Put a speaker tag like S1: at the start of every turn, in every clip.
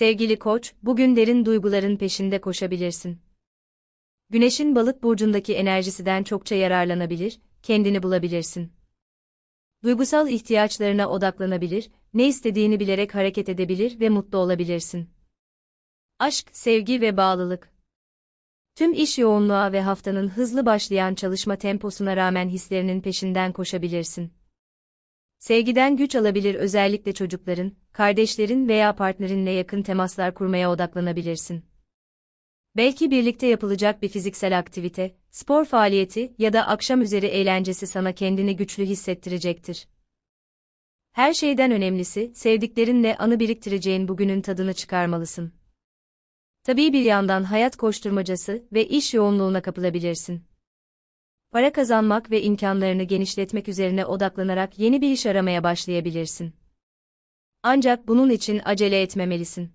S1: Sevgili koç, bugün derin duyguların peşinde koşabilirsin. Güneşin balık burcundaki enerjisinden çokça yararlanabilir, kendini bulabilirsin. Duygusal ihtiyaçlarına odaklanabilir, ne istediğini bilerek hareket edebilir ve mutlu olabilirsin. Aşk, sevgi ve bağlılık. Tüm iş yoğunluğa ve haftanın hızlı başlayan çalışma temposuna rağmen hislerinin peşinden koşabilirsin. Sevgiden güç alabilir özellikle çocukların, kardeşlerin veya partnerinle yakın temaslar kurmaya odaklanabilirsin. Belki birlikte yapılacak bir fiziksel aktivite, spor faaliyeti ya da akşam üzeri eğlencesi sana kendini güçlü hissettirecektir. Her şeyden önemlisi, sevdiklerinle anı biriktireceğin bugünün tadını çıkarmalısın. Tabii bir yandan hayat koşturmacası ve iş yoğunluğuna kapılabilirsin. Para kazanmak ve imkanlarını genişletmek üzerine odaklanarak yeni bir iş aramaya başlayabilirsin. Ancak bunun için acele etmemelisin.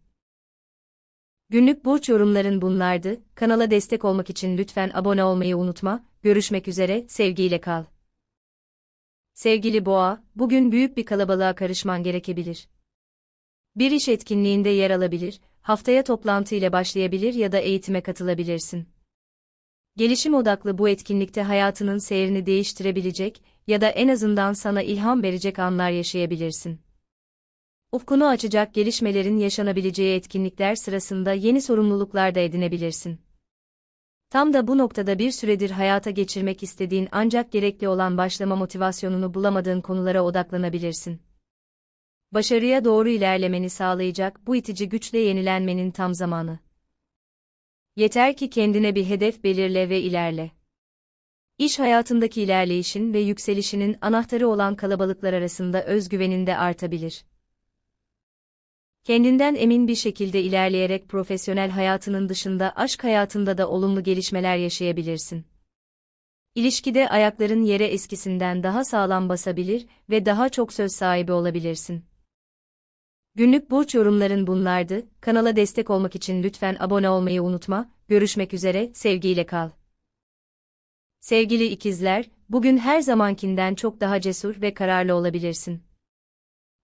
S1: Günlük burç yorumların bunlardı. Kanala destek olmak için lütfen abone olmayı unutma. Görüşmek üzere, sevgiyle kal. Sevgili Boğa, bugün büyük bir kalabalığa karışman gerekebilir. Bir iş etkinliğinde yer alabilir, haftaya toplantı ile başlayabilir ya da eğitime katılabilirsin. Gelişim odaklı bu etkinlikte hayatının seyrini değiştirebilecek ya da en azından sana ilham verecek anlar yaşayabilirsin. Ufkunu açacak gelişmelerin yaşanabileceği etkinlikler sırasında yeni sorumluluklar da edinebilirsin. Tam da bu noktada bir süredir hayata geçirmek istediğin ancak gerekli olan başlama motivasyonunu bulamadığın konulara odaklanabilirsin. Başarıya doğru ilerlemeni sağlayacak bu itici güçle yenilenmenin tam zamanı. Yeter ki kendine bir hedef belirle ve ilerle. İş hayatındaki ilerleyişin ve yükselişinin anahtarı olan kalabalıklar arasında özgüvenin de artabilir. Kendinden emin bir şekilde ilerleyerek profesyonel hayatının dışında aşk hayatında da olumlu gelişmeler yaşayabilirsin. İlişkide ayakların yere eskisinden daha sağlam basabilir ve daha çok söz sahibi olabilirsin. Günlük burç yorumların bunlardı. Kanala destek olmak için lütfen abone olmayı unutma. Görüşmek üzere, sevgiyle kal. Sevgili ikizler, bugün her zamankinden çok daha cesur ve kararlı olabilirsin.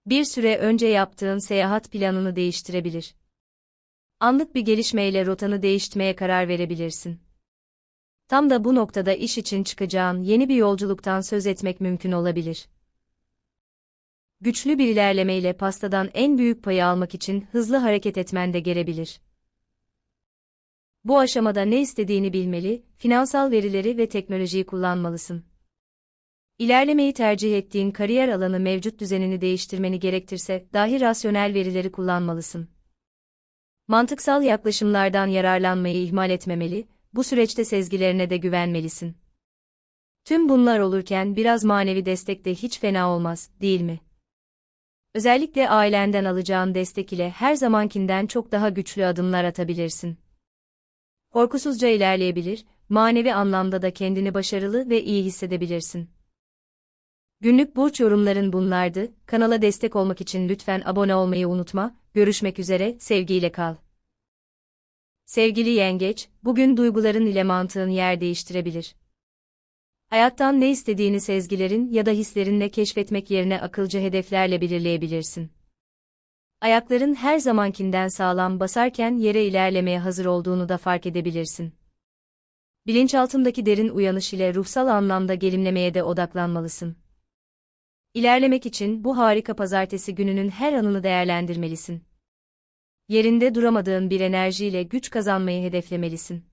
S1: Bir süre önce yaptığın seyahat planını değiştirebilir. Anlık bir gelişmeyle rotanı değiştirmeye karar verebilirsin. Tam da bu noktada iş için çıkacağın yeni bir yolculuktan söz etmek mümkün olabilir. Güçlü bir ilerlemeyle pastadan en büyük payı almak için hızlı hareket etmen de gerebilir. Bu aşamada ne istediğini bilmeli, finansal verileri ve teknolojiyi kullanmalısın. İlerlemeyi tercih ettiğin kariyer alanı mevcut düzenini değiştirmeni gerektirse, dahi rasyonel verileri kullanmalısın. Mantıksal yaklaşımlardan yararlanmayı ihmal etmemeli, bu süreçte sezgilerine de güvenmelisin. Tüm bunlar olurken biraz manevi destek de hiç fena olmaz, değil mi? Özellikle ailenden alacağın destek ile her zamankinden çok daha güçlü adımlar atabilirsin. Korkusuzca ilerleyebilir, manevi anlamda da kendini başarılı ve iyi hissedebilirsin. Günlük burç yorumların bunlardı. Kanala destek olmak için lütfen abone olmayı unutma. Görüşmek üzere, sevgiyle kal. Sevgili yengeç, bugün duyguların ile mantığın yer değiştirebilir. Hayattan ne istediğini sezgilerin ya da hislerinle keşfetmek yerine akılcı hedeflerle belirleyebilirsin. Ayakların her zamankinden sağlam basarken yere ilerlemeye hazır olduğunu da fark edebilirsin. Bilinçaltındaki derin uyanış ile ruhsal anlamda gelimlemeye de odaklanmalısın. İlerlemek için bu harika pazartesi gününün her anını değerlendirmelisin. Yerinde duramadığın bir enerjiyle güç kazanmayı hedeflemelisin.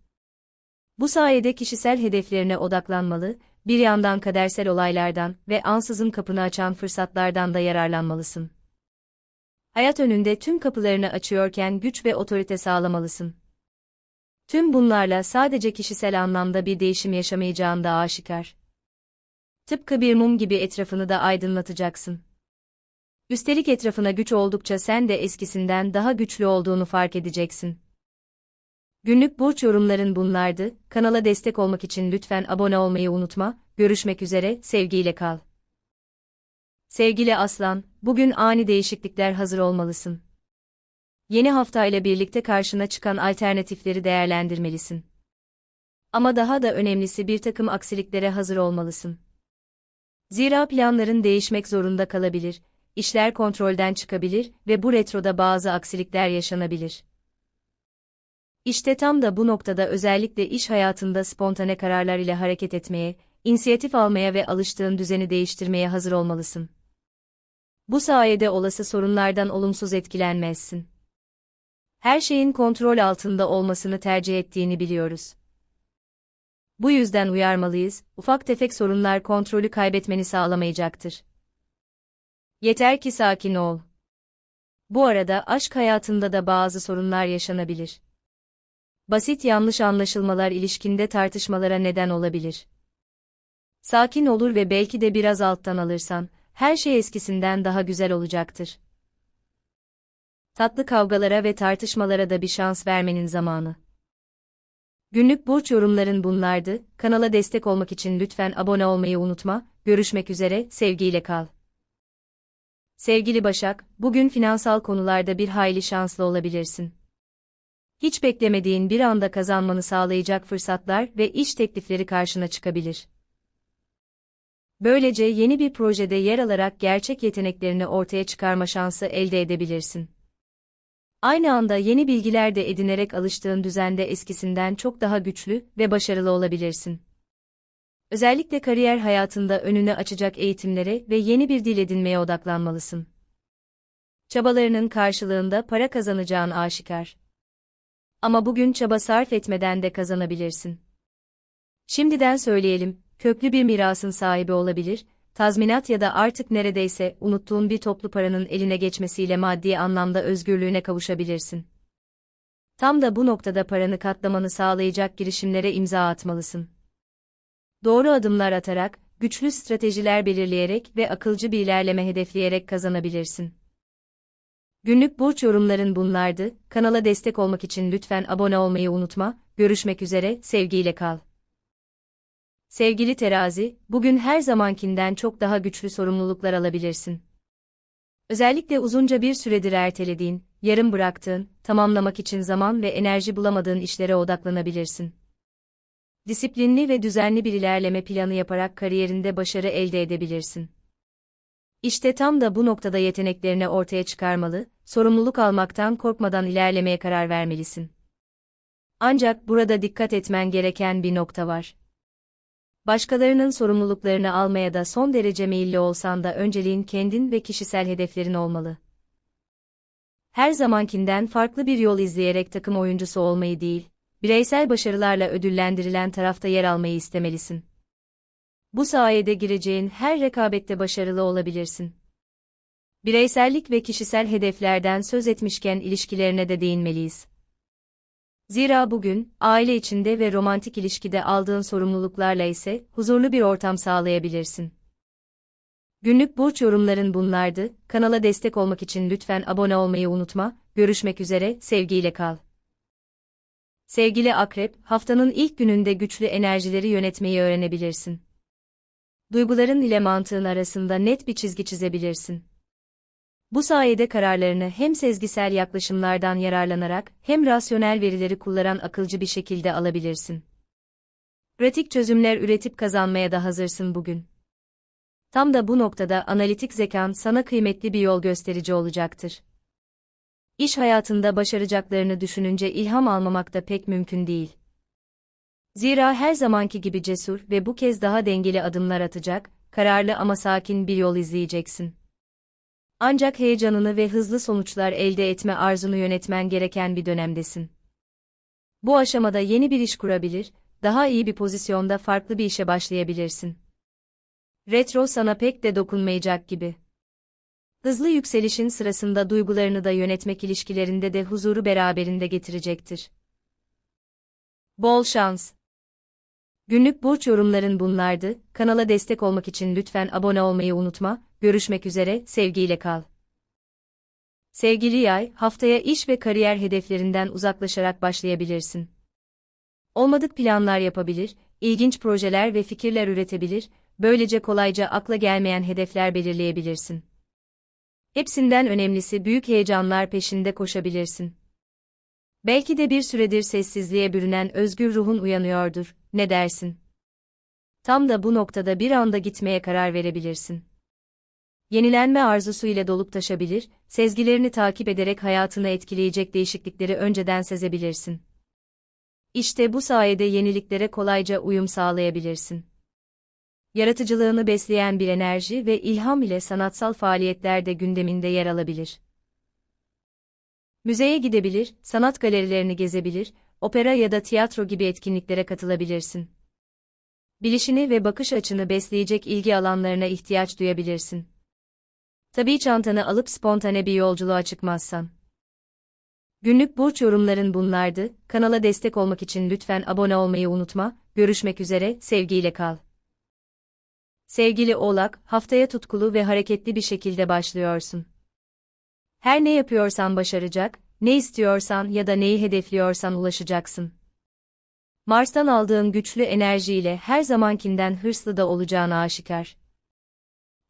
S1: Bu sayede kişisel hedeflerine odaklanmalı, bir yandan kadersel olaylardan ve ansızın kapını açan fırsatlardan da yararlanmalısın. Hayat önünde tüm kapılarını açıyorken güç ve otorite sağlamalısın. Tüm bunlarla sadece kişisel anlamda bir değişim yaşamayacağın da aşikar. Tıpkı bir mum gibi etrafını da aydınlatacaksın. Üstelik etrafına güç oldukça sen de eskisinden daha güçlü olduğunu fark edeceksin. Günlük burç yorumların bunlardı. Kanala destek olmak için lütfen abone olmayı unutma. Görüşmek üzere, sevgiyle kal. Sevgili Aslan, bugün ani değişiklikler hazır olmalısın. Yeni hafta ile birlikte karşına çıkan alternatifleri değerlendirmelisin. Ama daha da önemlisi bir takım aksiliklere hazır olmalısın. Zira planların değişmek zorunda kalabilir, işler kontrolden çıkabilir ve bu retroda bazı aksilikler yaşanabilir. İşte tam da bu noktada özellikle iş hayatında spontane kararlar ile hareket etmeye, inisiyatif almaya ve alıştığın düzeni değiştirmeye hazır olmalısın. Bu sayede olası sorunlardan olumsuz etkilenmezsin. Her şeyin kontrol altında olmasını tercih ettiğini biliyoruz. Bu yüzden uyarmalıyız, ufak tefek sorunlar kontrolü kaybetmeni sağlamayacaktır. Yeter ki sakin ol. Bu arada aşk hayatında da bazı sorunlar yaşanabilir. Basit yanlış anlaşılmalar ilişkinde tartışmalara neden olabilir. Sakin olur ve belki de biraz alttan alırsan, her şey eskisinden daha güzel olacaktır. Tatlı kavgalara ve tartışmalara da bir şans vermenin zamanı. Günlük burç yorumların bunlardı. Kanala destek olmak için lütfen abone olmayı unutma. Görüşmek üzere, sevgiyle kal. Sevgili Başak, bugün finansal konularda bir hayli şanslı olabilirsin. Hiç beklemediğin bir anda kazanmanı sağlayacak fırsatlar ve iş teklifleri karşına çıkabilir. Böylece yeni bir projede yer alarak gerçek yeteneklerini ortaya çıkarma şansı elde edebilirsin. Aynı anda yeni bilgiler de edinerek alıştığın düzende eskisinden çok daha güçlü ve başarılı olabilirsin. Özellikle kariyer hayatında önüne açacak eğitimlere ve yeni bir dil edinmeye odaklanmalısın. Çabalarının karşılığında para kazanacağın aşikar. Ama bugün çaba sarf etmeden de kazanabilirsin. Şimdiden söyleyelim, köklü bir mirasın sahibi olabilir, tazminat ya da artık neredeyse unuttuğun bir toplu paranın eline geçmesiyle maddi anlamda özgürlüğüne kavuşabilirsin. Tam da bu noktada paranı katlamanı sağlayacak girişimlere imza atmalısın. Doğru adımlar atarak, güçlü stratejiler belirleyerek ve akılcı bir ilerleme hedefleyerek kazanabilirsin. Günlük burç yorumların bunlardı. Kanala destek olmak için lütfen abone olmayı unutma. Görüşmek üzere, sevgiyle kal. Sevgili terazi, bugün her zamankinden çok daha güçlü sorumluluklar alabilirsin. Özellikle uzunca bir süredir ertelediğin, yarım bıraktığın, tamamlamak için zaman ve enerji bulamadığın işlere odaklanabilirsin. Disiplinli ve düzenli bir ilerleme planı yaparak kariyerinde başarı elde edebilirsin. İşte tam da bu noktada yeteneklerini ortaya çıkarmalı, sorumluluk almaktan korkmadan ilerlemeye karar vermelisin. Ancak burada dikkat etmen gereken bir nokta var. Başkalarının sorumluluklarını almaya da son derece meyilli olsan da önceliğin kendin ve kişisel hedeflerin olmalı. Her zamankinden farklı bir yol izleyerek takım oyuncusu olmayı değil, bireysel başarılarla ödüllendirilen tarafta yer almayı istemelisin. Bu sayede gireceğin her rekabette başarılı olabilirsin. Bireysellik ve kişisel hedeflerden söz etmişken ilişkilerine de değinmeliyiz. Zira bugün, aile içinde ve romantik ilişkide aldığın sorumluluklarla ise huzurlu bir ortam sağlayabilirsin. Günlük burç yorumların bunlardı. Kanala destek olmak için lütfen abone olmayı unutma. Görüşmek üzere, sevgiyle kal. Sevgili Akrep, haftanın ilk gününde güçlü enerjileri yönetmeyi öğrenebilirsin. Duyguların ile mantığın arasında net bir çizgi çizebilirsin. Bu sayede kararlarını hem sezgisel yaklaşımlardan yararlanarak hem rasyonel verileri kullanan akılcı bir şekilde alabilirsin. Pratik çözümler üretip kazanmaya da hazırsın bugün. Tam da bu noktada analitik zekan sana kıymetli bir yol gösterici olacaktır. İş hayatında başaracaklarını düşününce ilham almamak da pek mümkün değil. Zira her zamanki gibi cesur ve bu kez daha dengeli adımlar atacak, kararlı ama sakin bir yol izleyeceksin. Ancak heyecanını ve hızlı sonuçlar elde etme arzunu yönetmen gereken bir dönemdesin. Bu aşamada yeni bir iş kurabilir, daha iyi bir pozisyonda farklı bir işe başlayabilirsin. Retro sana pek de dokunmayacak gibi. Hızlı yükselişin sırasında duygularını da yönetmek ilişkilerinde de huzuru beraberinde getirecektir. Bol şans. Günlük burç yorumların bunlardı. Kanala destek olmak için lütfen abone olmayı unutma. Görüşmek üzere, sevgiyle kal. Sevgili yay, haftaya iş ve kariyer hedeflerinden uzaklaşarak başlayabilirsin. Olmadık planlar yapabilir, ilginç projeler ve fikirler üretebilir, böylece kolayca akla gelmeyen hedefler belirleyebilirsin. Hepsinden önemlisi büyük heyecanlar peşinde koşabilirsin. Belki de bir süredir sessizliğe bürünen özgür ruhun uyanıyordur, ne dersin? Tam da bu noktada bir anda gitmeye karar verebilirsin. Yenilenme arzusu ile dolup taşabilir, sezgilerini takip ederek hayatını etkileyecek değişiklikleri önceden sezebilirsin. İşte bu sayede yeniliklere kolayca uyum sağlayabilirsin. Yaratıcılığını besleyen bir enerji ve ilham ile sanatsal faaliyetler de gündeminde yer alabilir. Müzeye gidebilir, sanat galerilerini gezebilir, opera ya da tiyatro gibi etkinliklere katılabilirsin. Bilişini ve bakış açını besleyecek ilgi alanlarına ihtiyaç duyabilirsin. Tabii çantanı alıp spontane bir yolculuğa çıkmazsan. Günlük burç yorumların bunlardı. Kanala destek olmak için lütfen abone olmayı unutma. Görüşmek üzere, sevgiyle kal. Sevgili Oğlak, haftaya tutkulu ve hareketli bir şekilde başlıyorsun. Her ne yapıyorsan başaracak, ne istiyorsan ya da neyi hedefliyorsan ulaşacaksın. Mars'tan aldığın güçlü enerjiyle her zamankinden hırslı da olacağını aşikar.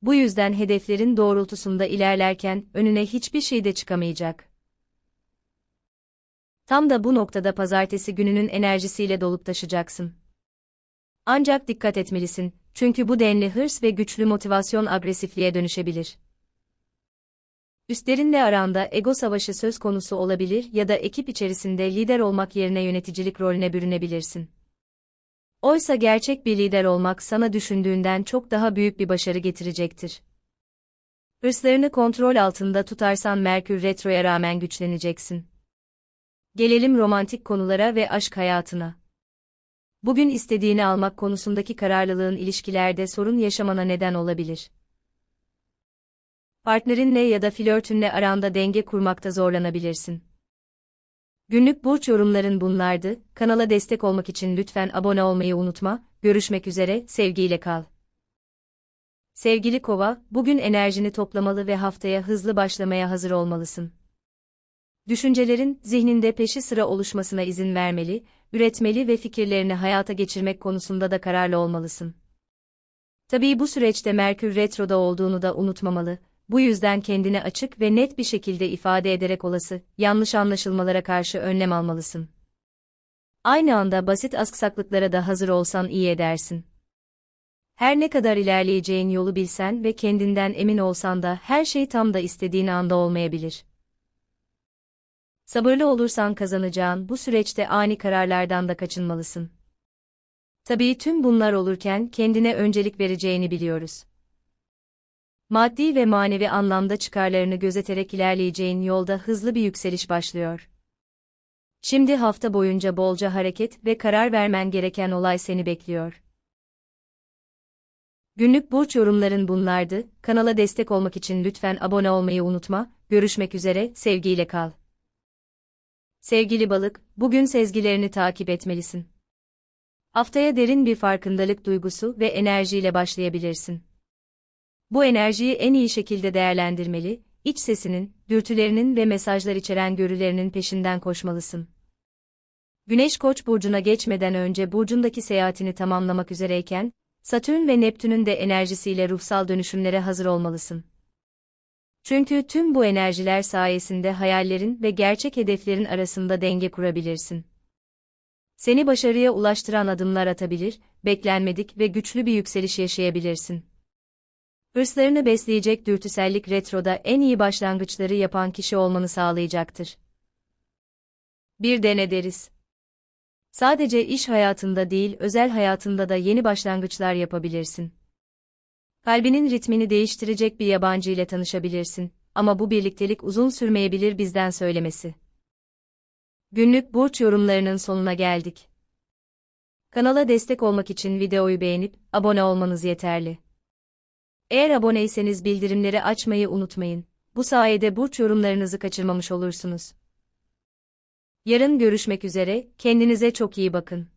S1: Bu yüzden hedeflerin doğrultusunda ilerlerken önüne hiçbir şey de çıkamayacak. Tam da bu noktada pazartesi gününün enerjisiyle dolup taşacaksın. Ancak dikkat etmelisin, çünkü bu denli hırs ve güçlü motivasyon agresifliğe dönüşebilir. Üstlerinle aranda ego savaşı söz konusu olabilir ya da ekip içerisinde lider olmak yerine yöneticilik rolüne bürünebilirsin. Oysa gerçek bir lider olmak sana düşündüğünden çok daha büyük bir başarı getirecektir. Hırslarını kontrol altında tutarsan Merkür Retro'ya rağmen güçleneceksin. Gelelim romantik konulara ve aşk hayatına. Bugün istediğini almak konusundaki kararlılığın ilişkilerde sorun yaşamana neden olabilir. Partnerinle ya da flörtünle aranda denge kurmakta zorlanabilirsin. Günlük burç yorumların bunlardı. Kanala destek olmak için lütfen abone olmayı unutma. Görüşmek üzere, sevgiyle kal. Sevgili Kova, bugün enerjini toplamalı ve haftaya hızlı başlamaya hazır olmalısın. Düşüncelerin zihninde peşi sıra oluşmasına izin vermeli, üretmeli ve fikirlerini hayata geçirmek konusunda da kararlı olmalısın. Tabii bu süreçte Merkür retroda olduğunu da unutmamalı, bu yüzden kendini açık ve net bir şekilde ifade ederek olası, yanlış anlaşılmalara karşı önlem almalısın. Aynı anda basit aksaklıklara da hazır olsan iyi edersin. Her ne kadar ilerleyeceğin yolu bilsen ve kendinden emin olsan da her şey tam da istediğin anda olmayabilir. Sabırlı olursan kazanacağın bu süreçte ani kararlardan da kaçınmalısın. Tabii tüm bunlar olurken kendine öncelik vereceğini biliyoruz. Maddi ve manevi anlamda çıkarlarını gözeterek ilerleyeceğin yolda hızlı bir yükseliş başlıyor. Şimdi hafta boyunca bolca hareket ve karar vermen gereken olay seni bekliyor. Günlük burç yorumların bunlardı. Kanala destek olmak için lütfen abone olmayı unutma. Görüşmek üzere, sevgiyle kal. Sevgili balık, bugün sezgilerini takip etmelisin. Haftaya derin bir farkındalık duygusu ve enerjiyle başlayabilirsin. Bu enerjiyi en iyi şekilde değerlendirmeli, iç sesinin, dürtülerinin ve mesajlar içeren görülerinin peşinden koşmalısın. Güneş Koç burcuna geçmeden önce burcundaki seyahatini tamamlamak üzereyken, Satürn ve Neptün'ün de enerjisiyle ruhsal dönüşümlere hazır olmalısın. Çünkü tüm bu enerjiler sayesinde hayallerin ve gerçek hedeflerin arasında denge kurabilirsin. Seni başarıya ulaştıran adımlar atabilir, beklenmedik ve güçlü bir yükseliş yaşayabilirsin. Hırslarını besleyecek dürtüsellik retroda en iyi başlangıçları yapan kişi olmanı sağlayacaktır. Bir dene deriz. Sadece iş hayatında değil, özel hayatında da yeni başlangıçlar yapabilirsin. Kalbinin ritmini değiştirecek bir yabancı ile tanışabilirsin ama bu birliktelik uzun sürmeyebilir bizden söylemesi. Günlük burç yorumlarının sonuna geldik. Kanala destek olmak için videoyu beğenip abone olmanız yeterli. Eğer aboneyseniz bildirimleri açmayı unutmayın. Bu sayede burç yorumlarınızı kaçırmamış olursunuz. Yarın görüşmek üzere, kendinize çok iyi bakın.